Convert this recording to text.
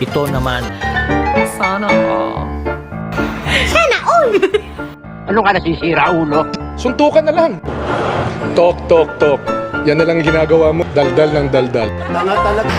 Ito naman, sana all. Ano ka nasisira, ulo? Suntukan na lang. Tok, tok, tok. Yan na lang ginagawa mo. Daldal ng daldal. Tanga talaga.